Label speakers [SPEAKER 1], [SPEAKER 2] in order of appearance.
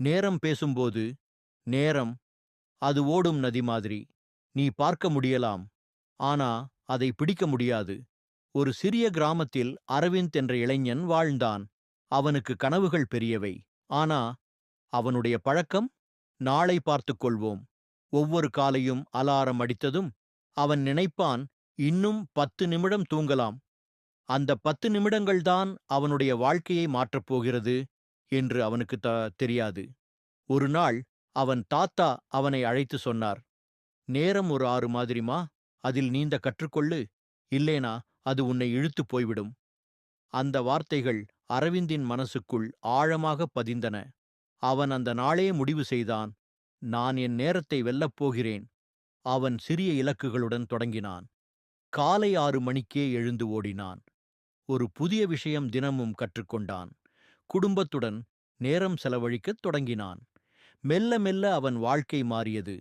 [SPEAKER 1] நேரம் பேசும்போது நேரம் அது ஓடும் நதி மாதிரி. நீ பார்க்க முடியலாம். ஆனா அதை பிடிக்க முடியாது. ஒரு சிறிய கிராமத்தில் அரவிந்த் என்ற இளைஞன் வாழ்ந்தான். அவனுக்கு கனவுகள் பெரியவை. ஆனா அவனுடைய பழக்கம் நாளை பார்த்துக் கொள்வோம். ஒவ்வொரு காலையும் அலாரம் அடித்ததும் அவன் நினைப்பான் இன்னும் பத்து நிமிடம் தூங்கலாம். அந்த பத்து நிமிடங்கள்தான் அவனுடைய வாழ்க்கையை மாற்றப் போகிறது. என்று அவனுக்கு த தெரியாது. ஒரு நாள் அவன் தாத்தா அவனை அழைத்து சொன்னார். நேரம் ஒரு ஆறு மாதிரிமா? அதில் நீந்த கற்றுக்கொள்ளு. இல்லேனா அது உன்னை இழுத்துப் போய்விடும். அந்த வார்த்தைகள் அரவிந்தின் மனசுக்குள் ஆழமாக பதிந்தன. அவன் அந்த நாளே முடிவு செய்தான். நான் என் நேரத்தை வெல்லப் போகிறேன். அவன் சிறிய இலக்குகளுடன் தொடங்கினான். காலை ஆறு மணிக்கே எழுந்து ஓடினான். ஒரு புதிய விஷயம் தினமும் கற்றுக்கொண்டான். குடும்பத்துடன் நேரம் செலவழிக்கத் தொடங்கினான். மெல்ல மெல்ல அவன் வாழ்க்கை மாறியது.